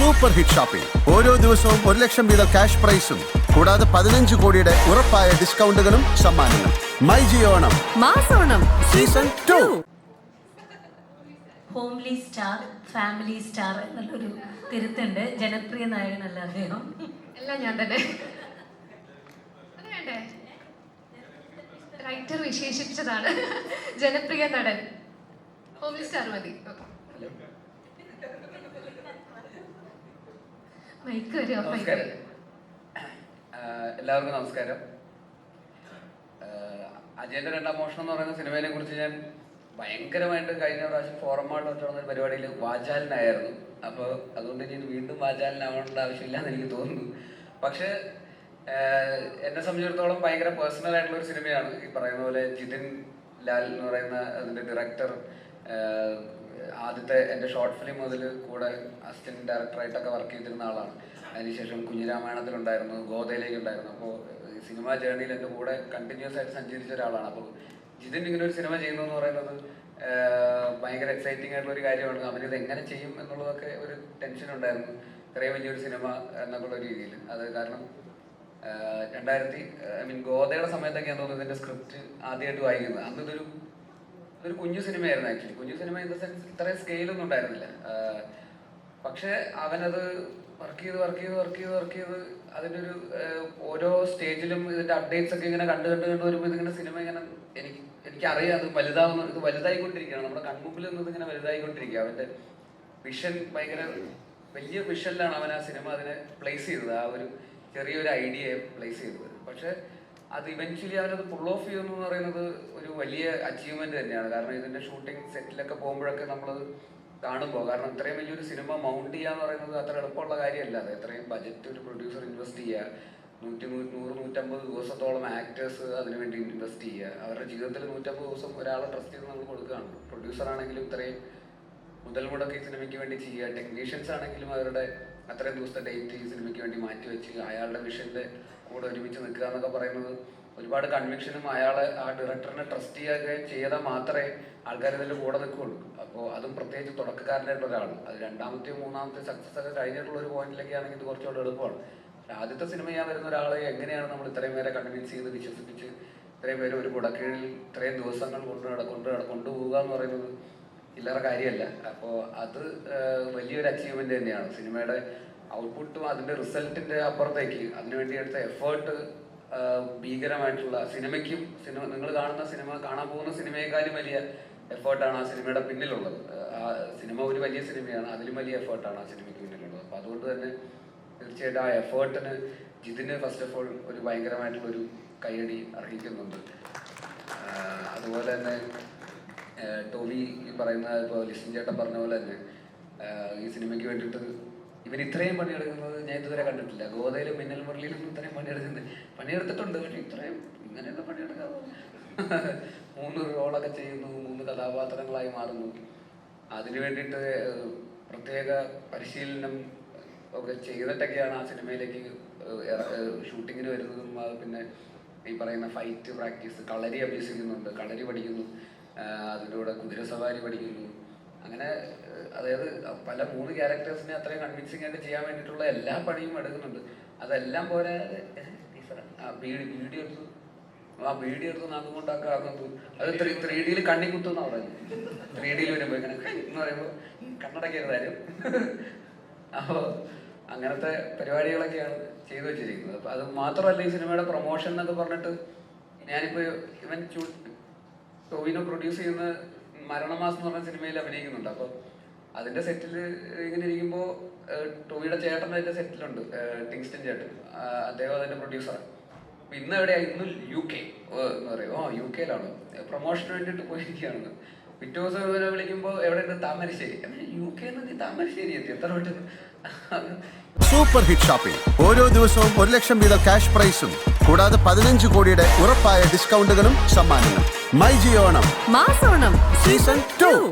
Super hit shopping ഓരോ ദിവസവും ഒരു ലക്ഷം വീതം ക്യാഷ് പ്രൈസും കൂടാതെ പതിനഞ്ച് കോടിയുടെ ഉറപ്പായ ഡിസ്കൗണ്ടുകളും സമ്മാനങ്ങളും. മൈ ജിയോണം മാസോണം season two. Homely star family star എന്നുള്ളൊരു തിരുത്തുണ്ട്. ജനപ്രിയ നായകനല്ല അദ്ദേഹം. എല്ലാം ഞാൻ തന്നെ. അത് വേണ്ടേ? റൈറ്റർ വിശേഷിപ്പിച്ചതാണ്. ജനപ്രിയ നടൻ. ഹോംലി സ്റ്റാർ മതി. എല്ലാവർക്കും നമസ്കാരം. അജയന്റെ രണ്ടാം മോഷണം എന്ന് പറയുന്ന സിനിമയെ കുറിച്ച് ഞാൻ ഭയങ്കരമായിട്ട് കഴിഞ്ഞ പ്രാവശ്യം ഫോറമായിട്ട് നടന്ന പരിപാടിയിൽ വാചാലനായിരുന്നു അപ്പോൾ അതുകൊണ്ട് ഞാൻ വീണ്ടും വാചാലനാവേണ്ട ആവശ്യമില്ല എന്ന് എനിക്ക് തോന്നുന്നു. പക്ഷെ എന്നെ സംബന്ധിച്ചിടത്തോളം ഭയങ്കര പേഴ്സണൽ ആയിട്ടുള്ള ഒരു സിനിമയാണ്. ഈ പറയുന്ന പോലെ ജിതിൻ ലാൽ എന്ന് പറയുന്ന അതിന്റെ ഡയറക്ടർ ആദ്യത്തെ എന്റെ ഷോർട്ട് ഫിലിം മുതൽ കൂടെ അസിസ്റ്റന്റ് ഡയറക്ടറായിട്ടൊക്കെ വർക്ക് ചെയ്തിരുന്ന ആളാണ്. അതിനുശേഷം കുഞ്ഞിരാമായണത്തിലുണ്ടായിരുന്നു ഗോതയിലേക്ക് ഉണ്ടായിരുന്നു അപ്പോൾ സിനിമാ ജേർണിയിൽ എന്റെ കൂടെ കണ്ടിന്യൂസ് ആയിട്ട് സഞ്ചരിച്ച ഒരാളാണ്. അപ്പോൾ ജിതിൻ ഇങ്ങനെ ഒരു സിനിമ ചെയ്യുന്നു എന്ന് പറയുന്നത് ഭയങ്കര എക്സൈറ്റിംഗ് ആയിട്ടുള്ള ഒരു കാര്യമാണ് അവനിത് എങ്ങനെ ചെയ്യും എന്നുള്ളതൊക്കെ ഒരു ടെൻഷൻ ഉണ്ടായിരുന്നു. ഇത്രയും വലിയൊരു സിനിമ എന്നൊക്കെയുള്ള രീതിയിൽ. അത് കാരണം രണ്ടായിരത്തി ഐ മീൻ ഗോതയുടെ സമയത്തൊക്കെയാണ് തോന്നുന്നത് ഇതിന്റെ സ്ക്രിപ്റ്റ് ആദ്യമായിട്ട് വായിക്കുന്നത്. അന്ന് ഇതൊരു ഇതൊരു കുഞ്ഞു സിനിമയായിരുന്നു ആക്ച്വലി കുഞ്ഞു സിനിമ ഇൻ ദ സെൻസ് ഇത്രയും സ്കെയിലൊന്നും ഉണ്ടായിരുന്നില്ല. പക്ഷെ അവനത് വർക്ക് ചെയ്ത് വർക്ക് ചെയ്ത് വർക്ക് ചെയ്ത് വർക്ക് ചെയ്ത് അതിന്റെ ഒരു ഓരോ സ്റ്റേജിലും ഇതിന്റെ അപ്ഡേറ്റ്സ് ഒക്കെ ഇങ്ങനെ കണ്ട് കണ്ട് കണ്ട് വരുമ്പോൾ ഇതിങ്ങനെ സിനിമ ഇങ്ങനെ എനിക്ക് എനിക്കറിയാം അത് വലുതാവുന്ന ഇത് വലുതായിക്കൊണ്ടിരിക്കുകയാണ്. നമ്മുടെ കൺമുമ്പിൽ നിന്നത് ഇങ്ങനെ വലുതായിക്കൊണ്ടിരിക്കുക അവന്റെ വിഷൻ ഭയങ്കര വലിയ വിഷനിലാണ് അവൻ ആ സിനിമ അതിനെ പ്ലേസ് ചെയ്തത്. ആ ഒരു ചെറിയൊരു ഐഡിയയെ പ്ലേസ് ചെയ്തത്. പക്ഷെ അത് ഇവൻച്വലി അവരത് പുൾ ഓഫ് ചെയ്യുന്നു എന്ന് പറയുന്നത് ഒരു വലിയ അച്ചീവ്മെന്റ് തന്നെയാണ്. കാരണം ഇതിന്റെ ഷൂട്ടിംഗ് സെറ്റിലൊക്കെ പോകുമ്പോഴൊക്കെ നമ്മൾ കാണുമ്പോൾ കാരണം ഇത്രയും വലിയൊരു സിനിമ മൗണ്ട് ചെയ്യുക എന്ന് പറയുന്നത് അത്ര എളുപ്പമുള്ള കാര്യമല്ല. അത് എത്രയും ബജറ്റ് ഒരു പ്രൊഡ്യൂസർ ഇൻവെസ്റ്റ് ചെയ്യുക നൂറ്റി നൂറ് നൂറ്റമ്പത് ദിവസത്തോളം ആക്ടേഴ്സ് അതിനുവേണ്ടി ഇൻവെസ്റ്റ് ചെയ്യുക. അവരുടെ ജീവിതത്തിൽ നൂറ്റമ്പത് ദിവസം ഒരാളെ ട്രസ്റ്റ് ചെയ്ത് നമ്മൾ കൊടുക്കുകയാണ്. പ്രൊഡ്യൂസർ ആണെങ്കിലും ഇത്രയും മുതൽ മുടക്കി സിനിമയ്ക്ക് വേണ്ടി ചെയ്യുക. ടെക്നീഷ്യൻസ് ആണെങ്കിലും അവരുടെ അത്രയും ദിവസത്തെ ഡേറ്റ് ഈ സിനിമയ്ക്ക് വേണ്ടി മാറ്റി വെച്ച് അയാളുടെ വിഷന്റെ കൂടെ ഒരുമിച്ച് നിൽക്കുക എന്നൊക്കെ പറയുന്നത് ഒരുപാട് കൺവിക്ഷനും അയാൾ ആ ഡയറക്ടറിനെ ട്രസ്റ്റ് ചെയ്യുകയും ചെയ്താൽ മാത്രമേ ആൾക്കാർ ഇതിൽ കൂടെ നിൽക്കുകയുള്ളൂ. അപ്പോൾ അതും പ്രത്യേകിച്ച് തുടക്കക്കാരനായിട്ടുള്ള ഒരാൾ അത് രണ്ടാമത്തെയോ മൂന്നാമത്തെ സക്സസ് ഒക്കെ കഴിഞ്ഞിട്ടുള്ള ഒരു പോയിന്റിലേക്ക് ആണെങ്കിൽ ഇത് കുറച്ചുകൂടെ എളുപ്പമാണ്. ആദ്യത്തെ സിനിമ ചെയ്യാൻ വരുന്ന ഒരാളെ എങ്ങനെയാണ് നമ്മൾ ഇത്രയും പേരെ കൺവിൻസ് ചെയ്ത് വിശ്വസിപ്പിച്ച് ഇത്രയും പേര് ഒരു കുടക്കീഴിൽ ഇത്രയും ദിവസങ്ങൾ കൊണ്ട് കൊണ്ട് കൊണ്ടുപോവുക എന്ന് പറയുന്നത് ചില്ലറ കാര്യമല്ല. അപ്പോൾ അത് വലിയൊരു അച്ചീവ്മെന്റ് തന്നെയാണ്. സിനിമയുടെ ഔട്ട്പുട്ടും അതിന്റെ റിസൾട്ടിന്റെ അപ്പുറത്തേക്ക് അതിനുവേണ്ടി എടുത്ത എഫേർട്ട് ഭീകരമായിട്ടുള്ള സിനിമയ്ക്കും സിനിമ നിങ്ങൾ കാണുന്ന സിനിമ കാണാൻ പോകുന്ന സിനിമയെക്കാളും വലിയ എഫേർട്ടാണ് ആ സിനിമയുടെ പിന്നിലുള്ളത്. ആ സിനിമ ഒരു വലിയ സിനിമയാണ് അതിലും വലിയ എഫേർട്ടാണ് ആ സിനിമയ്ക്ക് പിന്നിലുള്ളത്. അപ്പോൾ അതുകൊണ്ട് തന്നെ തീർച്ചയായിട്ടും ആ എഫേർട്ടിന് ജിതിന് ഫസ്റ്റ് ഓഫ് ഓൾ ഒരു ഭയങ്കരമായിട്ടുള്ളൊരു കൈയടി അർഹിക്കുന്നുണ്ട്. അതുപോലെ തന്നെ ഈ പറയുന്ന ഇപ്പോൾ ലിസ്റ്റിൻ ചേട്ടൻ പറഞ്ഞ പോലെ തന്നെ ഈ സിനിമയ്ക്ക് വേണ്ടിയിട്ട് ഇവർ ഇത്രയും പണിയെടുക്കുന്നത് ഞാൻ ഇതുവരെ കണ്ടിട്ടില്ല. ഗോതയിലും മിന്നൽ മുരളിയിലും ഇത്രയും പണിയെടുക്കുന്നത് പണിയെടുത്തിട്ടുണ്ട് പക്ഷെ ഇത്രയും ഇങ്ങനെയൊക്കെ പണിയെടുക്കാൻ മൂന്ന് റോളൊക്കെ ചെയ്യുന്നു മൂന്ന് കഥാപാത്രങ്ങളായി മാറുന്നു. അതിനു വേണ്ടിയിട്ട് പ്രത്യേക പരിശീലനം ഒക്കെ ചെയ്തിട്ടൊക്കെയാണ് ആ സിനിമയിലേക്ക് ഷൂട്ടിങ്ങിന് വരുന്നതും പിന്നെ ഈ പറയുന്ന ഫൈറ്റ് പ്രാക്ടീസ് കളരി അഭ്യസിക്കുന്നുണ്ട് കളരി പഠിക്കുന്നു. അതിന്റെ കൂടെ കുതിരസവാരി പഠിക്കുന്നു. അങ്ങനെ അതായത് പല മൂന്ന് ക്യാരക്ടേഴ്സിനെ അത്രയും കൺവിൻസിങ് ആയിട്ട് ചെയ്യാൻ വേണ്ടിയിട്ടുള്ള എല്ലാ പണിയും എടുക്കുന്നുണ്ട്. അതെല്ലാം പോലെ ആ എടുത്തു. ആ വീഡിയോ എടുത്ത് നാക്കും കൊണ്ടാക്കുന്നത് അത് ത്രീ ത്രീ ഡിയിൽ കണ്ണി കുത്തുന്ന പറയുന്നത്. ത്രീ ഡിയിൽ വരുമ്പോൾ ഇങ്ങനെ എന്ന് പറയുമ്പോൾ കണ്ണടക്കരുതാരും അപ്പോൾ അങ്ങനത്തെ പരിപാടികളൊക്കെയാണ് ചെയ്തു വെച്ചിരിക്കുന്നത്. അപ്പം അത് മാത്രമല്ല ഈ സിനിമയുടെ പ്രൊമോഷൻ എന്നൊക്കെ പറഞ്ഞിട്ട് ഞാനിപ്പോ ഇവൻ ചു- ടോവിനോ പ്രൊഡ്യൂസ് ചെയ്യുന്ന മരണമാസം എന്ന് പറഞ്ഞ സിനിമയിൽ അഭിനയിക്കുന്നുണ്ട്. അപ്പോൾ അതിന്റെ സെറ്റിൽ ഇങ്ങനെ ഇരിക്കുമ്പോൾ ടോവിയുടെ ചേട്ടൻ അതിന്റെ സെറ്റിലുണ്ട് ടിങ്സ്റ്റൻ ചേട്ടൻ. അദ്ദേഹം അതിന്റെ പ്രൊഡ്യൂസറാണ് ഇന്ന് എവിടെയാ? ഇന്ന് യു കെ എന്ന് പറയും. ഓ യു കെയിലാണ് പ്രൊമോഷന് വേണ്ടിയിട്ട് പോയിരിക്കുകയാണ്. പിറ്റേ ദിവസം ഇവരെ വിളിക്കുമ്പോൾ എവിടെ താമരശ്ശേരി. യു കെ താമരശ്ശേരി എത്തി. എത്ര പെട്ടെന്ന് സൂപ്പർ ഹിറ്റ് ഷോപ്പിംഗ് ഓരോ ദിവസവും ഒരു ലക്ഷം വീതം ക്യാഷ് പ്രൈസും കൂടാതെ പതിനഞ്ച് കോടിയുടെ ഉറപ്പായ ഡിസ്കൗണ്ടുകളും സമ്മാനങ്ങളും. മൈ ജിയോണം മാസോണം. Season two